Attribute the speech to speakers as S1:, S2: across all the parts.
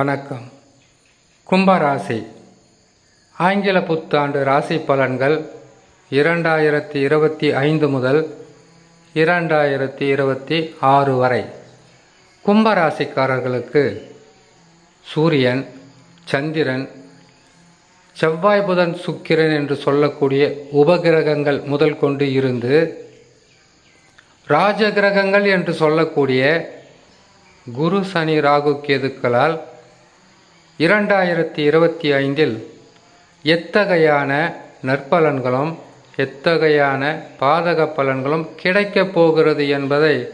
S1: வணக்கம். கும்பராசி. ஆங்கில புத்தாண்டு ராசி பலன்கள் இரண்டாயிரத்தி இருபத்தி ஐந்து முதல் இரண்டாயிரத்தி இருபத்தி ஆறு வரை. கும்பராசிக்காரர்களுக்கு சூரியன் சந்திரன் செவ்வாய் புதன் சுக்கிரன் என்று சொல்லக்கூடிய உபகிரகங்கள் முதல் கொண்டு இருந்து ராஜகிரகங்கள் என்று சொல்லக்கூடிய குரு சனி ராகு கேதுக்களால் இரண்டாயிரத்தி இருபத்தி ஐந்தில் எத்தகையான நற்பலன்களும் எத்தகையான பாதக பலன்களும் கிடைக்கப் போகிறது என்பதை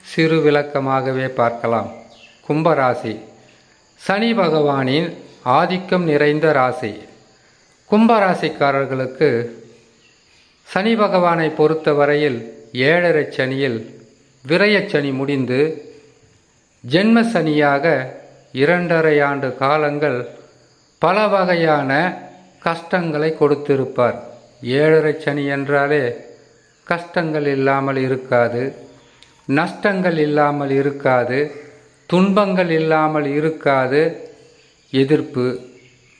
S1: சிறு விளக்கமாகவே பார்க்கலாம். கும்பராசி. சனி பகவானின் ஆதிக்கம் நிறைந்த ராசி. கும்பராசிக்காரர்களுக்கு சனி பகவானை பொறுத்தவரையில் ஏழரை சனியில் விரயச் சனி முடிந்து ஜென்ம சனியாக இரண்டரை ஆண்டு காலங்கள் பல வகையான கஷ்டங்களை கொடுத்திருப்பார். ஏழரை சனி என்றாலே கஷ்டங்கள் இல்லாமல் இருக்காது நஷ்டங்கள் இல்லாமல் இருக்காது துன்பங்கள் இல்லாமல் இருக்காது. எதிர்ப்பு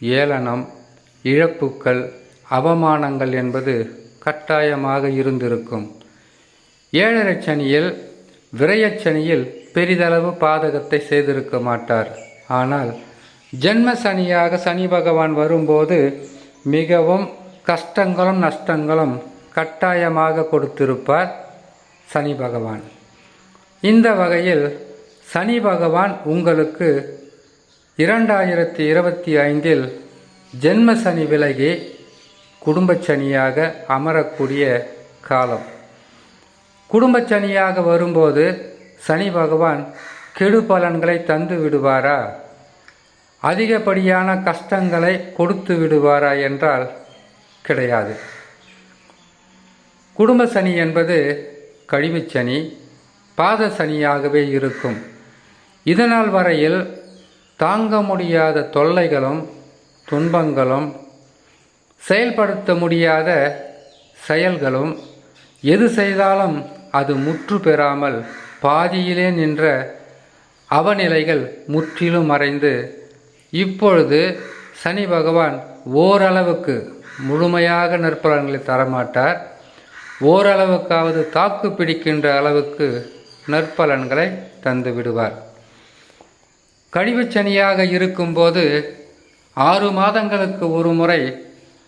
S1: ஏளனம் இழப்புக்கள் அவமானங்கள் என்பது கட்டாயமாக இருந்திருக்கும். ஏழரை சனியில் விரயச்சனியில் பெரிதளவு பாதகத்தை செய்திருக்க மாட்டார். ஆனால் ஜென்ம சனியாக சனி பகவான் வரும்போது மிகவும் கஷ்டங்களும் நஷ்டங்களும் கட்டாயமாக கொடுத்திருப்பார் சனி பகவான். இந்த வகையில் சனி பகவான் உங்களுக்கு இரண்டாயிரத்தி இருபத்தி ஐந்தில் ஜென்ம சனி விலகி குடும்பச் சனியாக அமரக்கூடிய காலம். குடும்ப சனியாக வரும்போது சனி பகவான் கெடு பலன்களை தந்து விடுவாரா? அதிகப்படியான கஷ்டங்களை கொடுத்து விடுவாரா என்றால் கிடையாது. குடும்ப சனி என்பது கழிவுச் சனி பாத சனியாகவே இருக்கும். இதனால் வரையில் தாங்க முடியாத தொல்லைகளும் துன்பங்களும் செயல்படுத்த முடியாத செயல்களும் எது செய்தாலும் அது முற்று பெறாமல் பாதியிலே நின்ற அவநிலைகள் முற்றிலும் மறைந்து இப்பொழுது சனி பகவான் ஓரளவுக்கு முழுமையாக நற்பலன்களை தரமாட்டார். ஓரளவுக்காவது தாக்கு பிடிக்கின்ற அளவுக்கு நற்பலன்களை தந்து விடுவார். கழிவுச் சனியாக இருக்கும்போது ஆறு மாதங்களுக்கு ஒரு முறை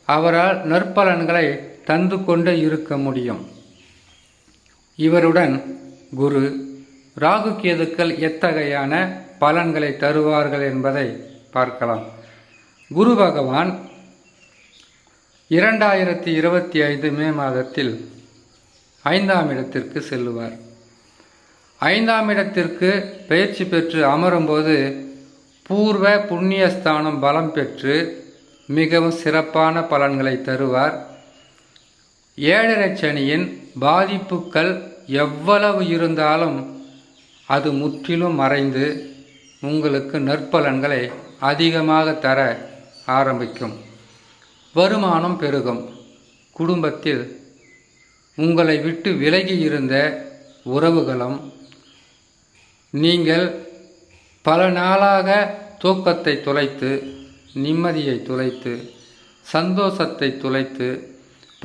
S1: அவரால் நற்பலன்களை தந்து கொண்டு இருக்க முடியும். இவருடன் குரு ராகு கேதுக்கள் எத்தகையான பலன்களை தருவார்கள் என்பதை பார்க்கலாம். குரு பகவான் இரண்டாயிரத்தி இருபத்தி ஐந்து மே மாதத்தில் ஐந்தாம் இடத்திற்கு செல்லுவார். ஐந்தாம் இடத்திற்கு பயிற்சி பெற்று அமரும்போது பூர்வ புண்ணியஸ்தானம் பலம் பெற்று மிகவும் சிறப்பான பலன்களை தருவார். ஏழரை சனியின் பாதிப்புகள் எவ்வளவு இருந்தாலும் அது முற்றிலும் மறைந்து உங்களுக்கு நற்பலன்களை அதிகமாக தர ஆரம்பிக்கும். வருமானம் பெருகும். குடும்பத்தில் உங்களை விட்டு விலகி இருந்த உறவுகளும் நீங்கள் பல நாளாக தூக்கத்தை தொலைத்து நிம்மதியை தொலைத்து சந்தோஷத்தை தொலைத்து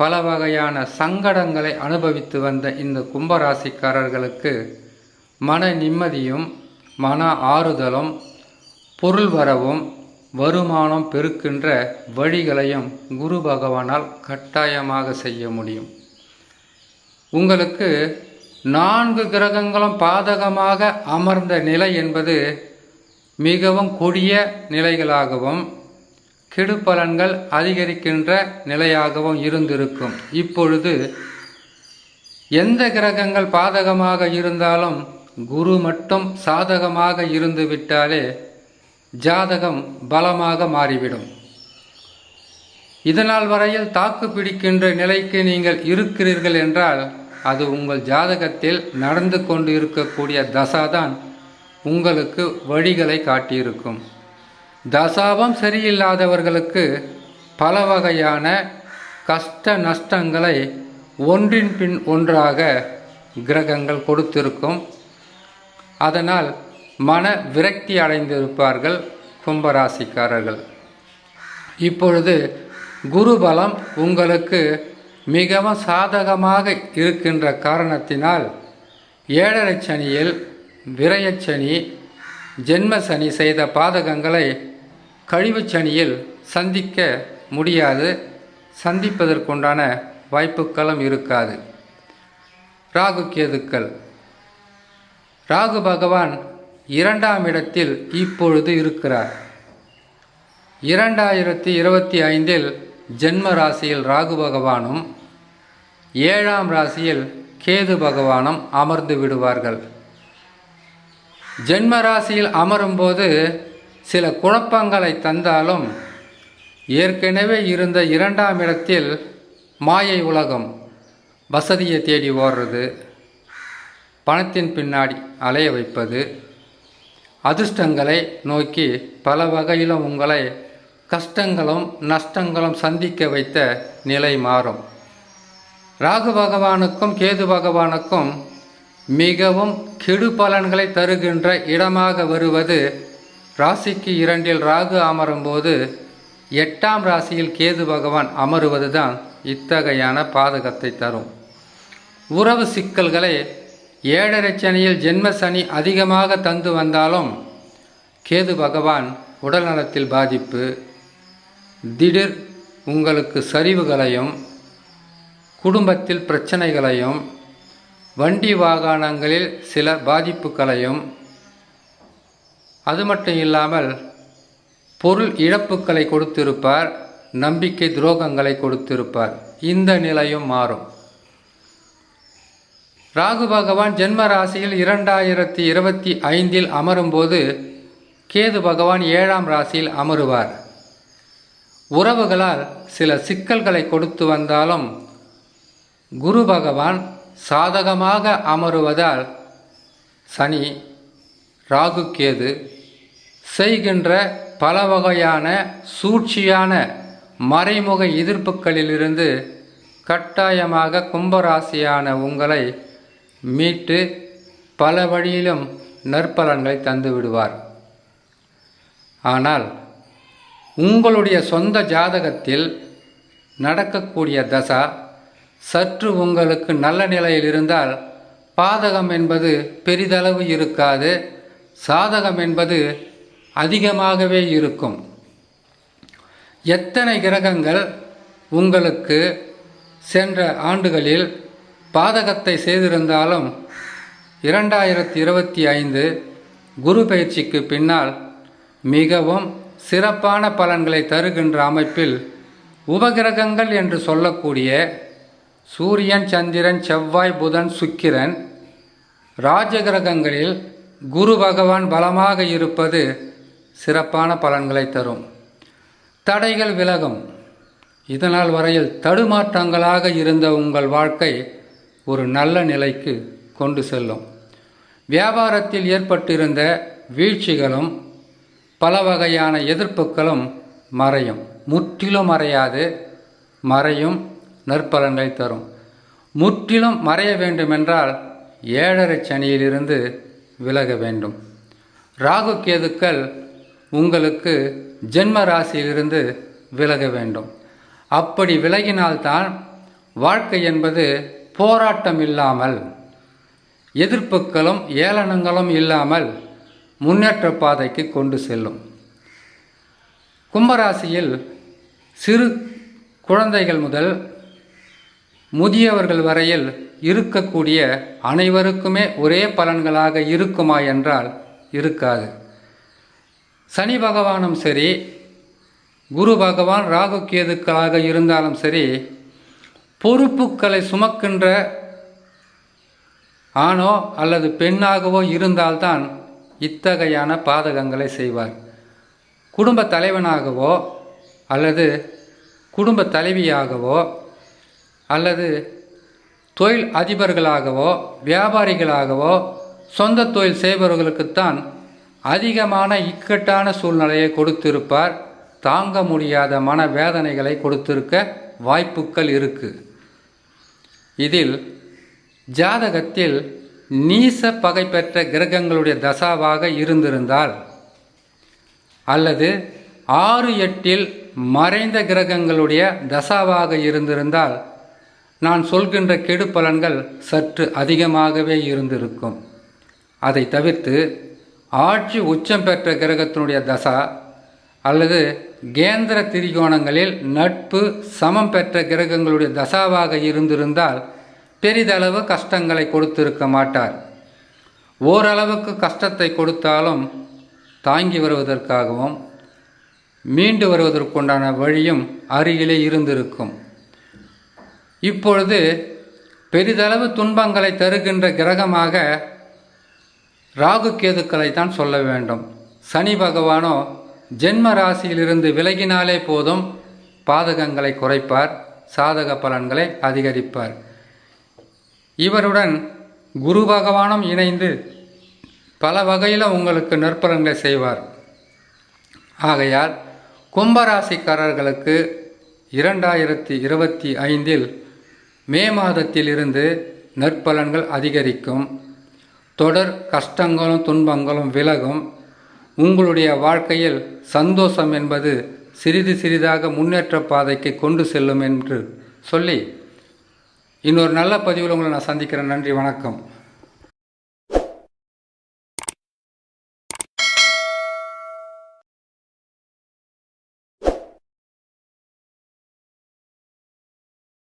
S1: பல வகையான சங்கடங்களை அனுபவித்து வந்த இந்த கும்பராசிக்காரர்களுக்கு மன நிம்மதியும் மன ஆறுதலும் பொருள் வரவும் வருமானம் பெருக்கின்ற வழிகளையும் குரு பகவானால் கட்டாயமாக செய்ய முடியும். உங்களுக்கு நான்கு கிரகங்களும் பாதகமாக அமர்ந்த நிலை என்பது மிகவும் கொடிய நிலைகளாகவும் கெடு பலன்கள் அதிகரிக்கின்ற நிலையாகவும் இருந்திருக்கும். இப்பொழுது எந்த கிரகங்கள் பாதகமாக இருந்தாலும் குரு மட்டும் சாதகமாக இருந்துவிட்டாலே ஜாதகம் பலமாக மாறிவிடும். இதனால் வரையில் தாக்கு பிடிக்கின்ற நிலைக்கு நீங்கள் இருக்கிறீர்கள் என்றால் அது உங்கள் ஜாதகத்தில் நடந்து கொண்டு இருக்கக்கூடிய தசாதான் உங்களுக்கு வழிகளை காட்டியிருக்கும். தசாபம் சரியில்லாதவர்களுக்கு பல வகையான கஷ்ட நஷ்டங்களை ஒன்றின் பின் ஒன்றாக கிரகங்கள் கொடுத்திருக்கும். அதனால் மன விரக்தி அடைந்திருப்பார்கள் கும்பராசிக்காரர்கள். இப்பொழுது குருபலம் உங்களுக்கு மிகவும் சாதகமாக இருக்கின்ற காரணத்தினால் ஏழரை சனியில் விரயச்சனி ஜென்ம சனி செய்த பாதகங்களை கழிவுச் சனியில் சந்திக்க முடியாது. சந்திப்பதற்குண்டான வாய்ப்புகளும் இருக்காது. ராகு கேதுக்கள். ராகு பகவான் இரண்டாம் இடத்தில் இப்பொழுது இருக்கிறார். இரண்டாயிரத்தி இருபத்தி ஐந்தில் ஜென்ம ராசியில் ராகு பகவானும் ஏழாம் ராசியில் கேது பகவானும் அமர்ந்து விடுவார்கள். ஜென்ம ராசியில் அமரும்போது சில குழப்பங்களை தந்தாலும் ஏற்கனவே இருந்த இரண்டாம் இடத்தில் மாயை உலகம் வசதியை தேடி ஓடுறது பணத்தின் பின்னாடி அலைய வைப்பது அதிர்ஷ்டங்களை நோக்கி பல வகையிலும் உங்களை கஷ்டங்களும் நஷ்டங்களும் சந்திக்க வைத்த நிலை மாறும். ராகு பகவானுக்கும் கேது பகவானுக்கும் மிகவும் கெடு பலன்களை தருகின்ற இடமாக வருவது ராசிக்கு இரண்டில் ராகு அமரும்போது எட்டாம் ராசியில் கேது பகவான் அமருவதுதான் இத்தகையான பாதகத்தை தரும். உறவு சிக்கல்களை ஏழரை சனியில் ஜென்ம சனி அதிகமாக தந்து வந்தாலும் கேது பகவான் உடல்நலத்தில் பாதிப்பு திடீர் உங்களுக்கு சரிவுகளையும் குடும்பத்தில் பிரச்சனைகளையும் வண்டி வாகனங்களில் சில பாதிப்புகளையும் அது மட்டும் இல்லாமல் பொருள் இழப்புக்களை கொடுத்திருப்பார் நம்பிக்கை துரோகங்களை கொடுத்திருப்பார். இந்த நிலையும் மாறும். ராகு பகவான் ஜென்ம ராசியில் இரண்டாயிரத்தி இருபத்தி ஐந்தில் அமரும்போது கேது பகவான் ஏழாம் ராசியில் அமருவார். உறவுகளால் சில சிக்கல்களை கொடுத்து வந்தாலும் குரு பகவான் சாதகமாக அமருவதால் சனி ராகு கேது செய்கின்ற பல வகையான சூழ்ச்சியான மறைமுக எதிர்ப்புகளிலிருந்து கட்டாயமாக கும்பராசியான உங்களை மீட்டு பல வழியிலும் நற்பலன்களை தந்து விடுவார். ஆனால் உங்களுடைய சொந்த ஜாதகத்தில் நடக்கக்கூடிய தசா சற்று உங்களுக்கு நல்ல நிலையில் இருந்தால் பாதகம் என்பது பெரிதளவு இருக்காது. சாதகம் என்பது அதிகமாகவே இருக்கும். எத்தனை கிரகங்கள் உங்களுக்கு சென்ற ஆண்டுகளில் பாதகத்தை செய்திருந்தாலும் இரண்டாயிரத்தி இருபத்தி ஐந்து குரு பயிற்சிக்கு பின்னால் மிகவும் சிறப்பான பலன்களை தருகின்ற அமைப்பில் உபகிரகங்கள் என்று சொல்லக்கூடிய சூரியன் சந்திரன் செவ்வாய் புதன் சுக்கிரன் ராஜகிரகங்களில் குரு பகவான் பலமாக இருப்பது சிறப்பான பலன்களை தரும். தடைகள் விலகும். இதனால் வரையில் தடுமாற்றங்களாக இருந்த உங்கள் வாழ்க்கை ஒரு நல்ல நிலைக்கு கொண்டு செல்லும். வியாபாரத்தில் ஏற்பட்டிருந்த வீழ்ச்சிகளும் பல வகையான எதிர்ப்புகளும் மறையும். முற்றிலும் மறையாது. மறையும். நற்பலன்களை தரும். முற்றிலும் மறைய வேண்டுமென்றால் ஏழரை சனியிலிருந்து விலக வேண்டும். ராகு கேதுக்கள் உங்களுக்கு ஜென்ம ராசியிலிருந்து விலக வேண்டும். அப்படி விலகினால்தான் வாழ்க்கை என்பது போராட்டம் இல்லாமல் எதிர்ப்புகளும் ஏளனங்களும் இல்லாமல் முன்னேற்ற பாதைக்கு கொண்டு செல்லும். கும்பராசியில் சிறு குழந்தைகள் முதல் முதியவர்கள் வரையில் இருக்கக்கூடிய அனைவருக்குமே ஒரே பலன்களாக இருக்குமா என்றால் இருக்காது. சனி பகவானும் சரி குரு பகவான் ராகு கேதுக்களாக இருந்தாலும் சரி பொறுப்புகளை சுமக்கின்ற ஆணோ அல்லது பெண்ணாகவோ இருந்தால்தான் இத்தகையான பாதகங்களை செய்வார். குடும்ப தலைவனாகவோ அல்லது குடும்ப தலைவியாகவோ அல்லது தொழில் அதிபர்களாகவோ வியாபாரிகளாகவோ சொந்த தொழில் செய்பவர்களுக்குத்தான் அதிகமான இக்கட்டான சூழ்நிலையை கொடுத்திருப்பார். தாங்க முடியாத மன வேதனைகளை கொடுத்திருக்க வாய்ப்புகள் இருக்கு. இதில் ஜாதகத்தில் நீச பகை பெற்ற கிரகங்களுடைய தசாவாக இருந்திருந்தால் அல்லது ஆறு எட்டில் மறைந்த கிரகங்களுடைய தசாவாக இருந்திருந்தால் நான் சொல்கின்ற கெடு பலன்கள் சற்று அதிகமாகவே இருந்திருக்கும். அதை தவிர்த்து ஆட்சி உச்சம் பெற்ற கிரகத்தினுடைய தசா அல்லது கேந்திர திரிகோணங்களில் நட்பு சமம் பெற்ற கிரகங்களுடைய தசாவாக இருந்திருந்தால் பெரிதளவு கஷ்டங்களை கொடுத்திருக்க மாட்டார். ஓரளவுக்கு கஷ்டத்தை கொடுத்தாலும் தாங்கி வருவதற்காகவும் மீண்டு வருவதற்குண்டான வழியும் அருகிலே இருந்திருக்கும். இப்பொழுது பெரிதளவு துன்பங்களை தருகின்ற கிரகமாக ராகு கேதுக்களை தான் சொல்ல வேண்டும். சனி பகவானோ ஜென்ம ராசியிலிருந்து விலகினாலே போதும் பாதகங்களை குறைப்பார் சாதக பலன்களை அதிகரிப்பார். இவருடன் குரு பகவானும் இணைந்து பல வகையில் உங்களுக்கு நற்பலன்களை செய்வார். ஆகையால் கும்பராசிக்காரர்களுக்கு இரண்டாயிரத்தி இருபத்தி ஐந்தில் மே மாதத்திலிருந்து நற்பலன்கள் அதிகரிக்கும். தொடர் கஷ்டங்களும் துன்பங்களும் விலகும். உங்களுடைய வாழ்க்கையில் சந்தோஷம் என்பது சிறிது சிறிதாக முன்னேற்ற பாதைக்கு கொண்டு செல்லும் என்று சொல்லி இன்னொரு நல்ல பதிவில் உங்களை நான் சந்திக்கிறேன். நன்றி வணக்கம்.